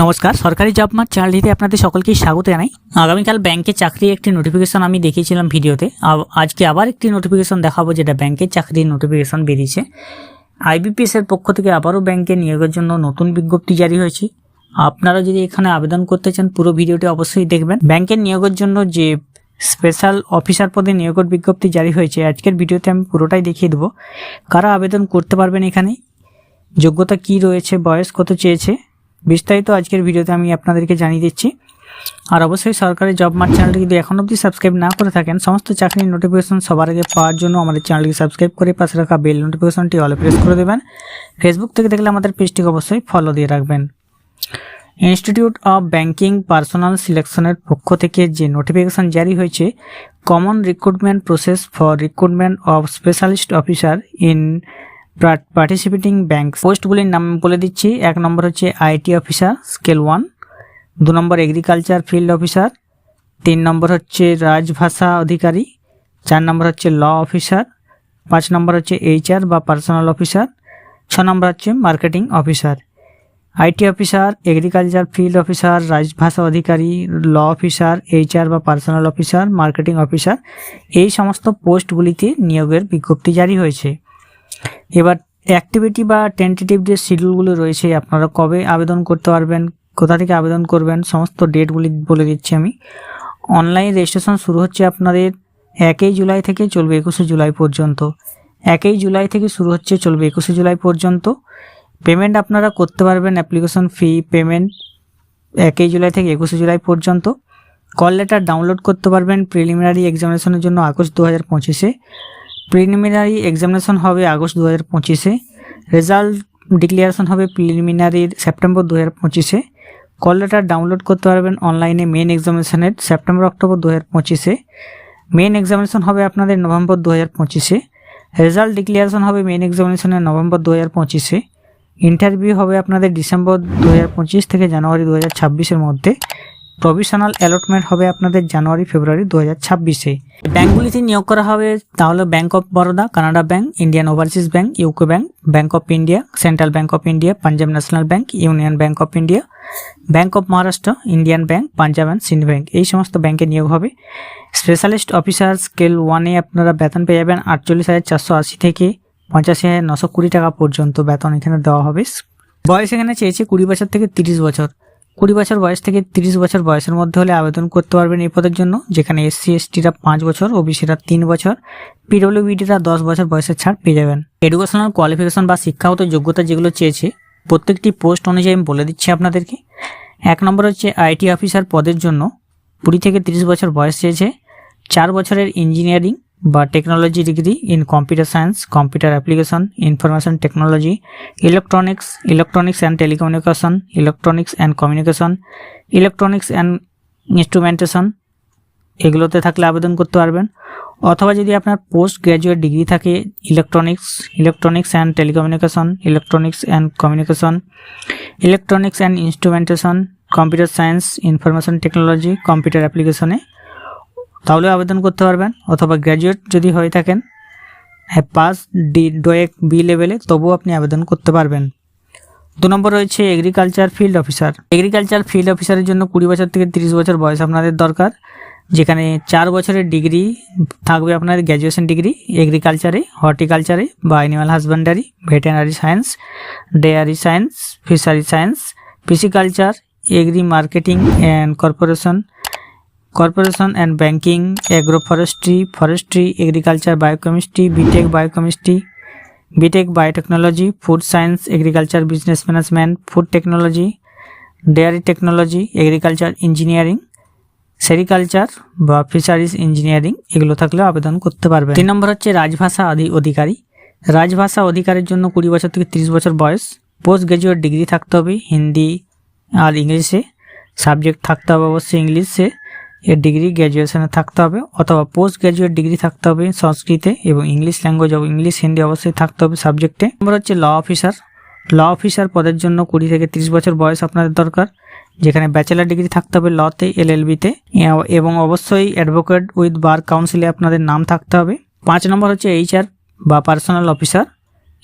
নমস্কার, সরকারি job mart চ্যানেলটিতে আপনাদের সকলকেই স্বাগত জানাই। আগামীকাল ব্যাংকের চাকরির একটি নোটিফিকেশন আমি দেখিয়েছিলাম ভিডিওতে। আজকে আবার একটি নোটিফিকেশন দেখাবো যেটা ব্যাংকের চাকরির নোটিফিকেশন বেরিয়েছে। আইবিপিএস এর পক্ষ থেকে আবারও ব্যাংকে নিয়োগের জন্য নতুন বিজ্ঞপ্তি জারি হয়েছে। আপনারা যদি এখানে আবেদন করতে চান, পুরো ভিডিওটি অবশ্যই দেখবেন। ব্যাংকের নিয়োগের জন্য যে স্পেশাল অফিসার পদে নিয়োগের বিজ্ঞপ্তি জারি হয়েছে, আজকের ভিডিওতে আমি পুরোটাই দেখিয়ে দেবো। কারা আবেদন করতে পারবেন এখানে? যোগ্যতা কি রয়েছে? বয়স কত চেয়েছে? বিস্তারিত আজকের ভিডিওতে আমি আপনাদেরকে জানিয়ে দিচ্ছি। আর অবশ্যই সরকারি জব মার্ট চ্যানেলটি যদি এখন অবধি সাবস্ক্রাইব না করে থাকেন, সমস্ত চাকরির নোটিফিকেশন সবার আগে পাওয়ার জন্য আমাদের চ্যানেলটি সাবস্ক্রাইব করে পাশে রাখা বেল নোটিফিকেশনটি অল প্রেস করে দেবেন। ফেসবুক থেকে দেখলে আমাদের পেজটিকে অবশ্যই ফলো দিয়ে রাখবেন। ইনস্টিটিউট অফ ব্যাংকিং পার্সোনাল সিলেকশনের পক্ষ থেকে যে নোটিফিকেশন জারি হয়েছে common recruitment process for recruitment of specialist officer in participating bank পোস্টগুলির নাম বলে দিচ্ছি। এক নম্বর হচ্ছে আইটি অফিসার, স্কেল ওয়ান। দু নম্বর এগ্রিকালচার ফিল্ড অফিসার তিন নম্বর হচ্ছে রাজভাষা অধিকারী। চার নম্বর হচ্ছে ল অফিসার পাঁচ নম্বর হচ্ছে এইচআর বা পার্সোনাল অফিসার ছ নম্বর হচ্ছে marketing officer IT officer agriculture field officer রাজভাষা অধিকারী ল অফিসার এইচআর বা পার্সোনাল অফিসার মার্কেটিং অফিসার এই সমস্ত পোস্টগুলিতে নিয়োগের বিজ্ঞপ্তি জারি হয়েছে। এবার অ্যাক্টিভিটি বা টেন্টেটিভ যে শিডিউলগুলো রয়েছে, আপনারা কবে আবেদন করতে পারবেন, কোথা থেকে আবেদন করবেন, সমস্ত ডেটগুলি বলে দিচ্ছি আমি। অনলাইন রেজিস্ট্রেশন শুরু হচ্ছে আপনাদের একই জুলাই থেকে চলবে একুশে জুলাই পর্যন্ত। একই জুলাই থেকে শুরু হচ্ছে, চলবে একুশে জুলাই পর্যন্ত। পেমেন্ট আপনারা করতে পারবেন অ্যাপ্লিকেশন ফি পেমেন্ট একই জুলাই থেকে একুশে জুলাই পর্যন্ত। কল লেটার ডাউনলোড করতে পারবেন প্রিলিমিনারি এক্সামিনেশনের জন্য আগস্ট দু হাজার পঁচিশে। প্রিলিমিনারি এক্সামিনেশন হবে আগস্ট দু হাজার পঁচিশে। রেজাল্ট ডিক্লিয়ারেশন হবে প্রিলিমিনারির সেপ্টেম্বর দু হাজার পঁচিশে। কল লেটার ডাউনলোড করতে পারবেন অনলাইনে মেন এক্সামিনেশনের সেপ্টেম্বর অক্টোবর দু হাজার পঁচিশে। মেন এক্সামিনেশন হবে আপনাদের নভেম্বর দু হাজার পঁচিশে। রেজাল্ট ডিক্লিয়ারেশন হবে মেন এক্সামিনেশনের নভেম্বর দু হাজার পঁচিশে। ইন্টারভিউ হবে আপনাদের ডিসেম্বর দু হাজার পঁচিশ থেকে জানুয়ারি দু হাজার ছাব্বিশের মধ্যে। প্রভিশনাল অ্যালটমেন্ট হবে আপনাদের জানুয়ারি, ফেব্রুয়ারি দু হাজার ছাব্বিশে। ব্যাঙ্কগুলিতে নিয়োগ করা হবে তাহলে bank of Baroda, Canara bank Indian overseas bank UCO bank bank of India, central bank of India, Punjab national bank union bank of India bank of Maharashtra, Indian bank Punjab and Sind bank এই সমস্ত ব্যাঙ্কে নিয়োগ হবে। Specialist officer scale ওয়ানে আপনারা বেতন পেয়ে যাবেন আটচল্লিশ হাজার চারশো আশি থেকে পঁচাশি হাজার নশো কুড়ি টাকা পর্যন্ত বেতন এখানে দেওয়া হবে। বয়স এখানে চেয়েছে কুড়ি বছর থেকে তিরিশ বছর। কুড়ি বছর বয়স থেকে তিরিশ বছর বয়সের মধ্যে হলে আবেদন করতে পারবেন এই পদের জন্য, যেখানে এসসি এসটিরা পাঁচ বছর ওবিসিরা তিন বছর পিডব্লিউবিডিরা দশ বছর বয়সের ছাড় পেয়ে যাবেন। এডুকেশনাল কোয়ালিফিকেশন বা শিক্ষাগত যোগ্যতা যেগুলো চেয়েছে, প্রত্যেকটি পোস্ট অনুযায়ী আমি বলে দিচ্ছি আপনাদেরকে। এক নম্বর হচ্ছে আইটি অফিসার পদের জন্য কুড়ি থেকে তিরিশ বছর বয়স চেয়েছে, চার বছরের ইঞ্জিনিয়ারিং বা technology degree in computer science computer application information technology electronics electronics and telecommunication electronics and communication electronics and instrumentation এগুলোতে থাকলে আবেদন করতে পারবেন। অথবা যদি আপনার পোস্ট গ্র্যাজুয়েট ডিগ্রি থাকে electronics electronics and telecommunication electronics and communication electronics and instrumentation computer science information technology computer অ্যাপ্লিকেশনে তাহলে আবেদন করতে পারবেন, অথবা গ্র্যাজুয়েট যদি হয়ে থাকেন হ্যাঁ পাস ডি ডোয়েক বি লেভেলে তবুও আপনি আবেদন করতে পারবেন। দু নম্বর রয়েছে agriculture field officer agriculture field অফিসারের জন্য কুড়ি বছর থেকে তিরিশ বছর বয়স আপনাদের দরকার, যেখানে চার বছরের ডিগ্রি থাকবে আপনাদের গ্র্যাজুয়েশন ডিগ্রি এগ্রিকালচারে হর্টিকালচারে বা animal husbandry veterinary science dairy science fishery science pisciculture agri marketing and corporation corporation and banking agro forestry forestry agriculture biochemistry, BTech biochemistry, BTech biotechnology, food science, agriculture business management, food technology, dairy technology, agriculture engineering, sericulture বা fisheries engineering এগুলো থাকলেও আবেদন করতে পারবে তিন নম্বর হচ্ছে রাজভাষা আদি অধিকারী। রাজভাষা অধিকারের জন্য কুড়ি বছর থেকে তিরিশ বছর বয়স। পোস্ট গ্রাজুয়েট ডিগ্রি থাকতে হবে হিন্দি আর ইংলিশে। সাবজেক্ট থাকতে হবে অবশ্যই ইংলিশে। এর ডিগ্রি গ্র্যাজুয়েশনে থাকতে হবে অথবা পোস্ট গ্র্যাজুয়েট ডিগ্রি থাকতে হবে সংস্কৃতে এবং ইংলিশ ল্যাঙ্গুয়েজ ইংলিশ হিন্দি অবশ্যই থাকতে হবে সাবজেক্টে নম্বর হচ্ছে ল অফিসার ল অফিসার পদের জন্য কুড়ি থেকে তিরিশ বছর বয়স আপনাদের দরকার। যেখানে ব্যাচেলার ডিগ্রি থাকতে হবে লতে এলএলবিতে এবং অবশ্যই অ্যাডভোকেট উইথ বার কাউন্সিলে আপনাদের নাম থাকতে হবে। পাঁচ নম্বর হচ্ছে এইচআর বা পার্সোনাল অফিসার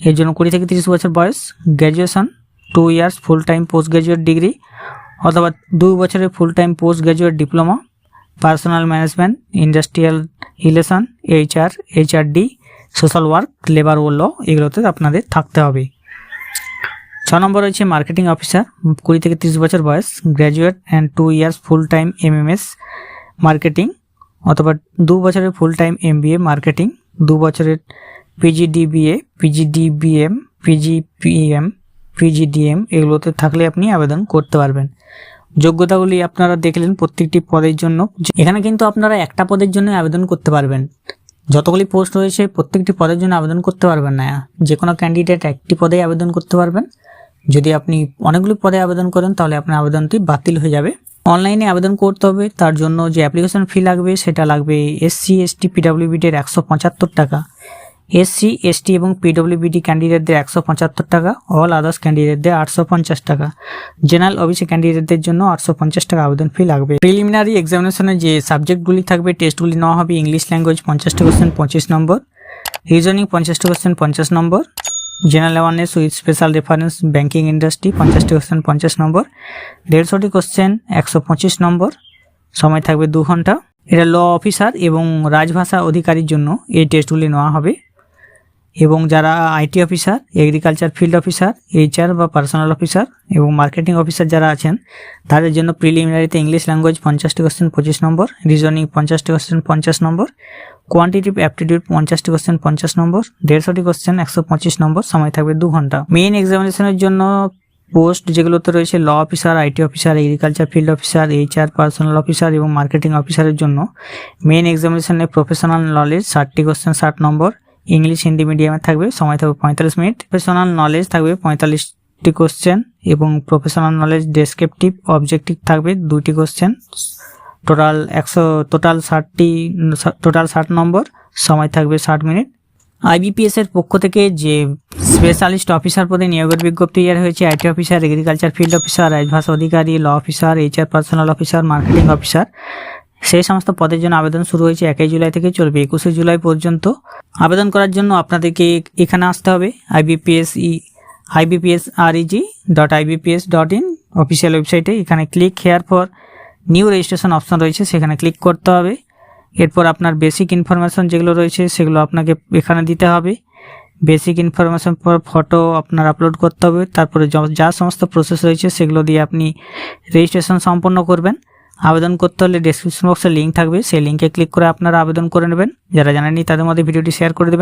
এর জন্য কুড়ি থেকে তিরিশ বছর বয়স। Graduation two years full time post graduate degree অথবা দু বছরের full time post graduate diploma personal management industrial relation HR HRD social work labour ও ল এগুলোতে আপনাদের থাকতে হবে। ছ নম্বর রয়েছে মার্কেটিং অফিসার কুড়ি থেকে তিরিশ বছর বয়স graduate and two years full time MMS marketing অথবা দু বছরের full time M MBA marketing দু বছরের পিজিডিবিএ পিজিডিবিএম পিজিপিএম পিজিডিএম এগুলোতে থাকলে আপনি আবেদন করতে পারবেন। যোগ্যতাগুলি আপনারা দেখলেন প্রত্যেকটি পদের জন্য। এখানে কিন্তু আপনারা একটা পদের জন্য আবেদন করতে পারবেন। যতগুলি পোস্ট রয়েছে, প্রত্যেকটি পদের জন্য আবেদন করতে পারবেন না। যে কোনো ক্যান্ডিডেট একটি পদে আবেদন করতে পারবেন। যদি আপনি অনেকগুলি পদে আবেদন করেন, তাহলে আপনার আবেদনটি বাতিল হয়ে যাবে। অনলাইনে আবেদন করতে হবে। তার জন্য যে অ্যাপ্লিকেশন ফি লাগবে, সেটা লাগবে এসসি, এসটি পিডাব্লিউবিডির একশো পঁচাত্তর টাকা। এসসি, এসটি এবং পিডব্লিউবিডি ক্যান্ডিডেটদের একশো পঁচাত্তর টাকা, অল আদার্স ক্যান্ডিডেটদের আটশো পঞ্চাশ টাকা। জেনারেল ওবিসি ক্যান্ডিডেটদের জন্য আটশো পঞ্চাশ টাকা আবেদন ফি লাগবে। প্রিলিমিনারি এক্সামিনেশনে যে সাবজেক্টগুলি থাকবে, টেস্টগুলি নেওয়া হবে ইংলিশ ল্যাঙ্গুয়েজ পঞ্চাশটা কোশ্চেন পঁচিশ নম্বর, রিজনিং পঞ্চাশটা কোশ্চেন পঞ্চাশ number, general awareness with special reference banking industry পঞ্চাশটি কোশ্চেন পঞ্চাশ নম্বর, দেড়শোটি কোশ্চেন একশো পঁচিশ নম্বর, সময় থাকবে দু ঘণ্টা। এটা ল অফিসার এবং রাজভাষা অধিকারীর জন্য এই টেস্টগুলি নেওয়া হবে। এবং যারা IT officer agriculture field officer HR বা পার্সোনাল অফিসার এবং মার্কেটিং অফিসার যারা আছেন, তাদের জন্য প্রিলিমিনারিতে ইংলিশ ল্যাঙ্গুয়েজ পঞ্চাশটি কোশ্চেন পঁচিশ নম্বর রিজনিং পঞ্চাশটি কোশ্চেন পঞ্চাশ নম্বর কোয়ান্টিটিভ অ্যাপটিটিউড পঞ্চাশটি কোশ্চেন পঞ্চাশ নম্বর, দেড়শোটি কোশ্চেন একশো পঁচিশ নম্বর, সময় থাকবে দু ঘণ্টা। মেইন এক্সামিনেশনের জন্য পোস্ট যেগুলোতে রয়েছে law officer IT officer agriculture field officer HR personal officer এবং মার্কেটিং অফিসারের জন্য মেইন এক্সামিনেশনে প্রফেশনাল নলেজ ষাটটি কোশ্চেন ষাট নম্বর ইংলিশ, হিন্দি মিডিয়ামে থাকবে, সময় থাকবে পঁয়তাল্লিশ মিনিট। প্রফেশনাল নলেজ থাকবে পঁয়তাল্লিশটি কোশ্চেন এবং প্রফেশনাল নলেজ ডেসক্রিপটিভ অবজেক্টিভ থাকবে দুটি কোশ্চেন টোটাল একশো টোটাল ষাটটি টোটাল ষাট নম্বর, সময় থাকবে ষাট মিনিট। আইবিপিএস এর পক্ষ থেকে যে স্পেশালিস্ট অফিসার পদে নিয়োগের বিজ্ঞপ্তি ইয়ার হয়েছে IT officer agriculture field officer রাজভাষা Adhikari law officer HR personal officer marketing officer সেই সমস্ত পদের জন্য আবেদন শুরু হয়েছে একই জুলাই থেকে চলবে একুশে জুলাই পর্যন্ত। আবেদন করার জন্য আপনাদেরকে এখানে আসতে হবে IBPS E IBPS REG dot IBPS dot in official ওয়েবসাইটে এখানে click here for new registration option রয়েছে, সেখানে ক্লিক করতে হবে। এরপর আপনার বেসিক ইনফরমেশন যেগুলো রয়েছে সেগুলো আপনাকে এখানে দিতে হবে। বেসিক ইনফরমেশন পর ফটো আপনার আপলোড করতে হবে। তারপরে যা সমস্ত প্রসেস রয়েছে সেগুলো দিয়ে আপনি রেজিস্ট্রেশন সম্পন্ন করবেন। আবেদন করতে হলে ডিসক্রিপশন বক্সে লিঙ্ক থাকবে। সেই লিঙ্কে ক্লিক করে আপনারা আবেদন করে নেবেন। যারা জানেনি তাদের মধ্যে ভিডিওটি শেয়ার করে দেবেন।